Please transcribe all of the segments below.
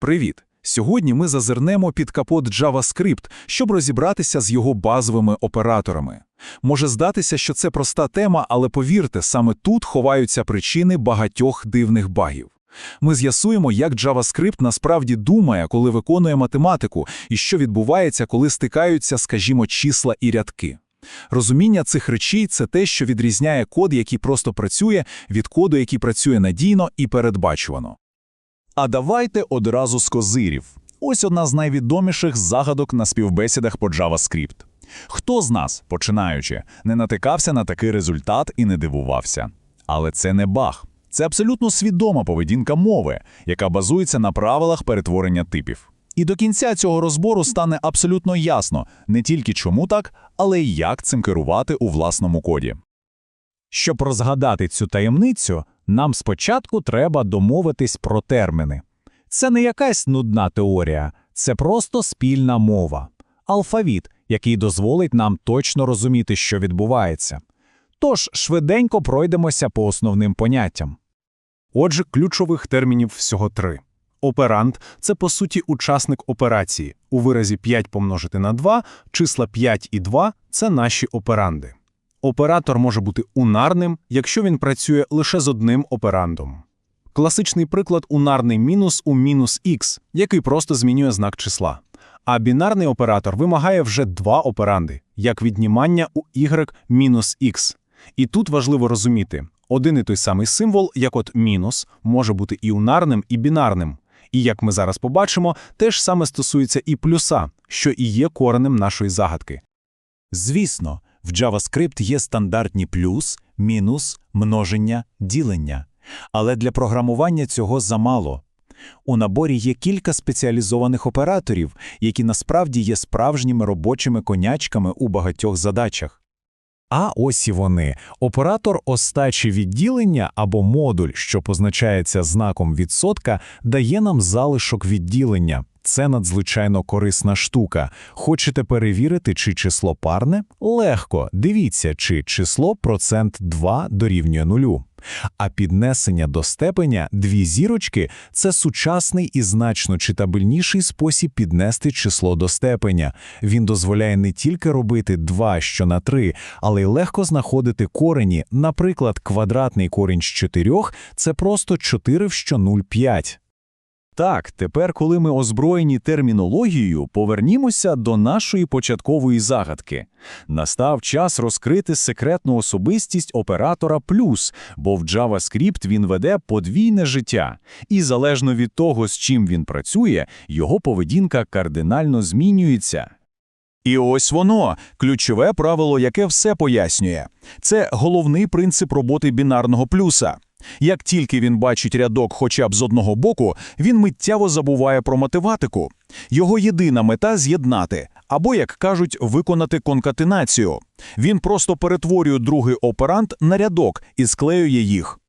Привіт! Сьогодні ми зазирнемо під капот JavaScript, щоб розібратися з його базовими операторами. Може здатися, що це проста тема, але повірте, саме тут ховаються причини багатьох дивних багів. Ми з'ясуємо, як JavaScript насправді думає, коли виконує математику, і що відбувається, коли стикаються, скажімо, числа і рядки. Розуміння цих речей – це те, що відрізняє код, який просто працює, від коду, який працює надійно і передбачувано. А давайте одразу з козирів. Ось одна з найвідоміших загадок на співбесідах по JavaScript. Хто з нас, починаючи, не натикався на такий результат і не дивувався? Але це не баг. Це абсолютно свідома поведінка мови, яка базується на правилах перетворення типів. І до кінця цього розбору стане абсолютно ясно не тільки чому так, але й як цим керувати у власному коді. Щоб розгадати цю таємницю, нам спочатку треба домовитись про терміни. Це не якась нудна теорія, це просто спільна мова. Алфавіт, який дозволить нам точно розуміти, що відбувається. Тож швиденько пройдемося по основним поняттям. Отже, ключових термінів всього три. Оперант – це, по суті, учасник операції. У виразі 5 помножити на 2, числа 5 і 2 – це наші операнди. Оператор може бути унарним, якщо він працює лише з одним операндом. Класичний приклад – унарний мінус у мінус х, який просто змінює знак числа. А бінарний оператор вимагає вже два операнди, як віднімання у y мінус х. І тут важливо розуміти, один і той самий символ, як от мінус, може бути і унарним, і бінарним. І як ми зараз побачимо, те ж саме стосується і плюса, що і є коренем нашої загадки. Звісно, в JavaScript є стандартні плюс, мінус, множення, ділення. Але для програмування цього замало. У наборі є кілька спеціалізованих операторів, які насправді є справжніми робочими конячками у багатьох задачах. А ось і вони. Оператор остачі відділення або модуль, що позначається знаком відсотка, дає нам залишок відділення. Це надзвичайно корисна штука. Хочете перевірити, чи число парне? Легко. Дивіться, чи число процент 2 дорівнює нулю. А піднесення до степеня дві зірочки це сучасний і значно читабельніший спосіб піднести число до степеня. Він дозволяє не тільки робити 2 що на 3, але й легко знаходити корені. Наприклад, квадратний корінь з 4 – це просто 4 в що 0,5. Так, тепер, коли ми озброєні термінологією, повернімося до нашої початкової загадки. Настав час розкрити секретну особистість оператора плюс, бо в JavaScript він веде подвійне життя, і залежно від того, з чим він працює, його поведінка кардинально змінюється. І ось воно, ключове правило, яке все пояснює. Це головний принцип роботи бінарного плюса. Як тільки він бачить рядок хоча б з одного боку, він миттєво забуває про математику. Його єдина мета з'єднати, або, як кажуть, виконати конкатенацію. Він просто перетворює другий оперант на рядок і склеює їх.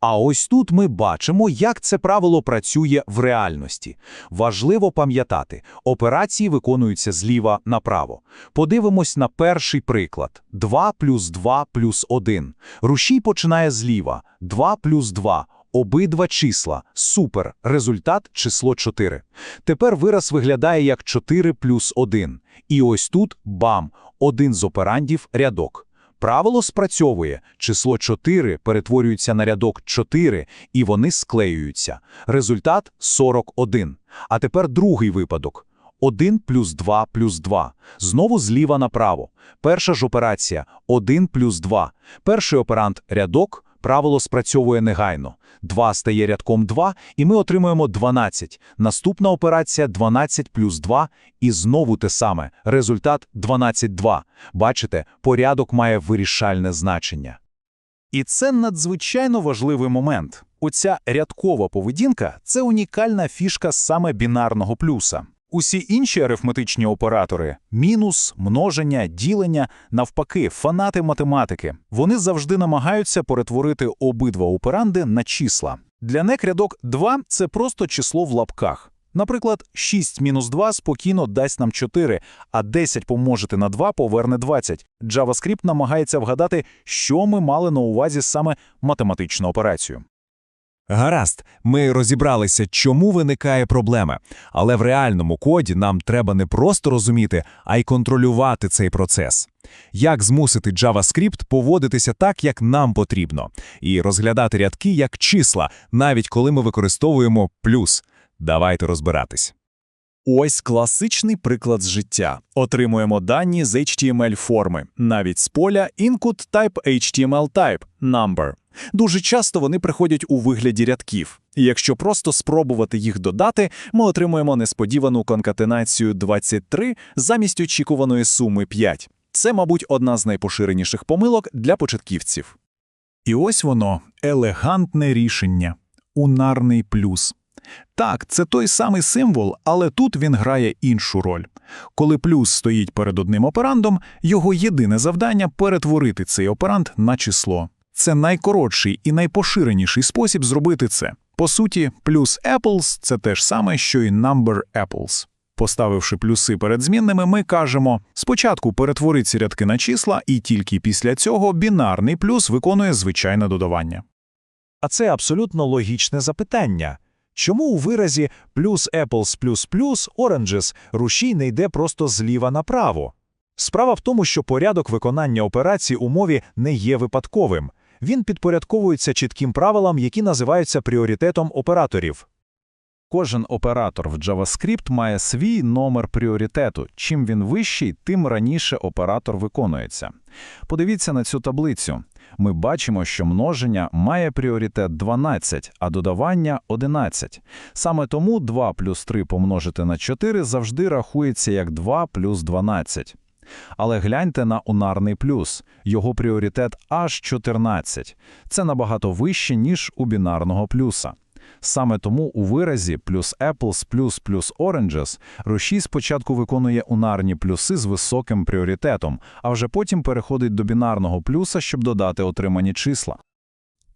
А ось тут ми бачимо, як це правило працює в реальності. Важливо пам'ятати, операції виконуються зліва направо. Подивимось на перший приклад. 2 плюс 2 плюс 1. Рушій починає зліва. 2 плюс 2. Обидва числа. Супер. Результат – число 4. Тепер вираз виглядає як 4 плюс 1. І ось тут – бам! Один з операндів – рядок. Правило спрацьовує, число 4 перетворюється на рядок 4, і вони склеюються. Результат – 41. А тепер другий випадок. 1 плюс 2 плюс 2. Знову зліва направо. Перша ж операція – 1 плюс 2. Перший оперант – рядок, правило спрацьовує негайно. 2 стає рядком 2, і ми отримуємо 12. Наступна операція – 12 плюс 2, і знову те саме. Результат – 12,2. Бачите, порядок має вирішальне значення. І це надзвичайно важливий момент. Оця рядкова поведінка – це унікальна фішка саме бінарного плюса. Усі інші арифметичні оператори мінус, множення, ділення, навпаки, фанати математики. Вони завжди намагаються перетворити обидва операнди на числа. Для них рядок 2 – це просто число в лапках. Наприклад, 6 мінус 2 спокійно дасть нам 4, а 10 помножити на 2 поверне 20. JavaScript намагається вгадати, що ми мали на увазі саме математичну операцію. Гаразд, ми розібралися, чому виникає проблема. Але в реальному коді нам треба не просто розуміти, а й контролювати цей процес. Як змусити JavaScript поводитися так, як нам потрібно, і розглядати рядки як числа, навіть коли ми використовуємо плюс. Давайте розбиратись. Ось класичний приклад з життя. Отримуємо дані з HTML-форми, навіть з поля input type HTML type number. Дуже часто вони приходять у вигляді рядків. І якщо просто спробувати їх додати, ми отримуємо несподівану конкатенацію 23 замість очікуваної суми 5. Це, мабуть, одна з найпоширеніших помилок для початківців. І ось воно елегантне рішення унарний плюс. Так, це той самий символ, але тут він грає іншу роль. Коли плюс стоїть перед одним операндом, його єдине завдання перетворити цей операнд на число. Це найкоротший і найпоширеніший спосіб зробити це. По суті, плюс apples – це те ж саме, що і number apples. Поставивши плюси перед змінними, ми кажемо спочатку перетвори ці рядки на числа, і тільки після цього бінарний плюс виконує звичайне додавання. А це абсолютно логічне запитання. Чому у виразі плюс apples плюс плюс oranges рушій не йде просто зліва направо? Справа в тому, що порядок виконання операцій у мові не є випадковим. Він підпорядковується чітким правилам, які називаються пріоритетом операторів. Кожен оператор в JavaScript має свій номер пріоритету. Чим він вищий, тим раніше оператор виконується. Подивіться на цю таблицю. Ми бачимо, що множення має пріоритет 12, а додавання – 11. Саме тому 2 плюс 3 помножити на 4 завжди рахується як 2 плюс 12. Але гляньте на унарний плюс. Його пріоритет аж 14. Це набагато вище, ніж у бінарного плюса. Саме тому у виразі плюс apples плюс плюс oranges рушій спочатку виконує унарні плюси з високим пріоритетом, а вже потім переходить до бінарного плюса, щоб додати отримані числа.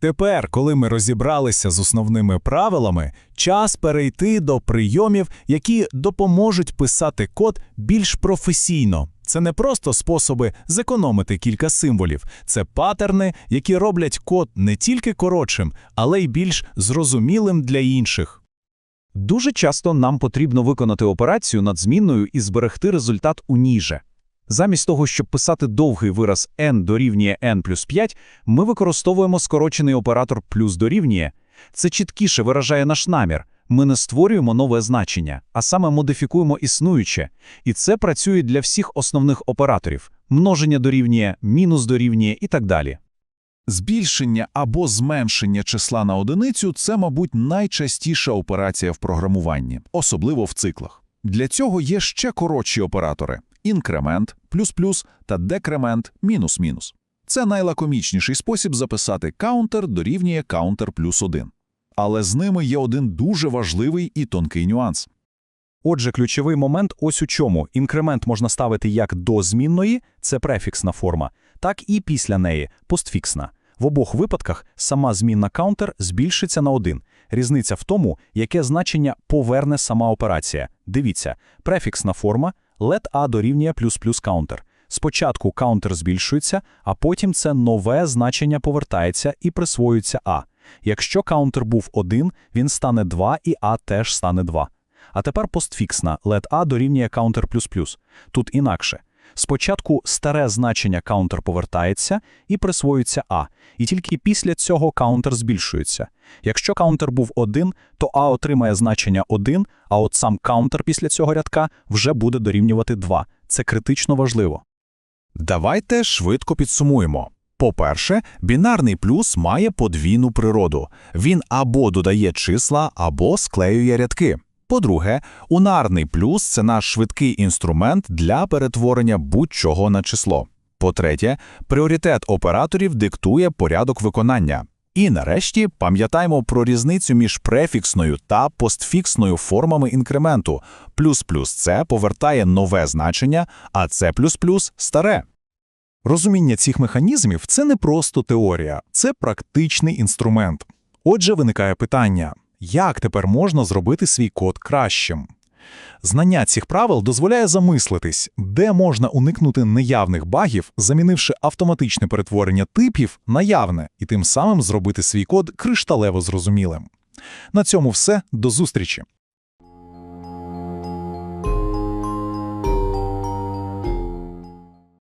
Тепер, коли ми розібралися з основними правилами, час перейти до прийомів, які допоможуть писати код більш професійно. Це не просто способи зекономити кілька символів, це патерни, які роблять код не тільки коротшим, але й більш зрозумілим для інших. Дуже часто нам потрібно виконати операцію над змінною і зберегти результат у ніже. Замість того, щоб писати довгий вираз n дорівнює n плюс 5, ми використовуємо скорочений оператор плюс дорівнює. Це чіткіше виражає наш намір. Ми не створюємо нове значення, а саме модифікуємо існуюче. І це працює для всіх основних операторів – множення дорівнює, мінус дорівнює і так далі. Збільшення або зменшення числа на одиницю – це, мабуть, найчастіша операція в програмуванні, особливо в циклах. Для цього є ще коротші оператори – інкремент, плюс-плюс та декремент, мінус-мінус. Це найлакомічніший спосіб записати каунтер дорівнює каунтер плюс один. Але з ними є один дуже важливий і тонкий нюанс. Отже, ключовий момент ось у чому. Інкремент можна ставити як до змінної – це префіксна форма, так і після неї – постфіксна. В обох випадках сама змінна каунтер збільшиться на 1. Різниця в тому, яке значення поверне сама операція. Дивіться, префіксна форма let a дорівнює плюс-плюс каунтер. Спочатку каунтер збільшується, а потім це нове значення повертається і присвоюється а. Якщо каунтер був 1, він стане 2 і а теж стане 2. А тепер постфіксна let a дорівнює counter плюс плюс. Тут інакше. Спочатку старе значення counter повертається і присвоюється а, і тільки після цього counter збільшується. Якщо counter був 1, то а отримає значення 1, а от сам counter після цього рядка вже буде дорівнювати 2. Це критично важливо. Давайте швидко підсумуємо. По-перше, бінарний плюс має подвійну природу. Він або додає числа, або склеює рядки. По-друге, унарний плюс – це наш швидкий інструмент для перетворення будь-чого на число. По-третє, пріоритет операторів диктує порядок виконання. І нарешті пам'ятаємо про різницю між префіксною та постфіксною формами інкременту. Плюс-плюс – це повертає нове значення, а це плюс-плюс – старе. Розуміння цих механізмів – це не просто теорія, це практичний інструмент. Отже, виникає питання, як тепер можна зробити свій код кращим? Знання цих правил дозволяє замислитись, де можна уникнути неявних багів, замінивши автоматичне перетворення типів на явне і тим самим зробити свій код кришталево зрозумілим. На цьому все. До зустрічі!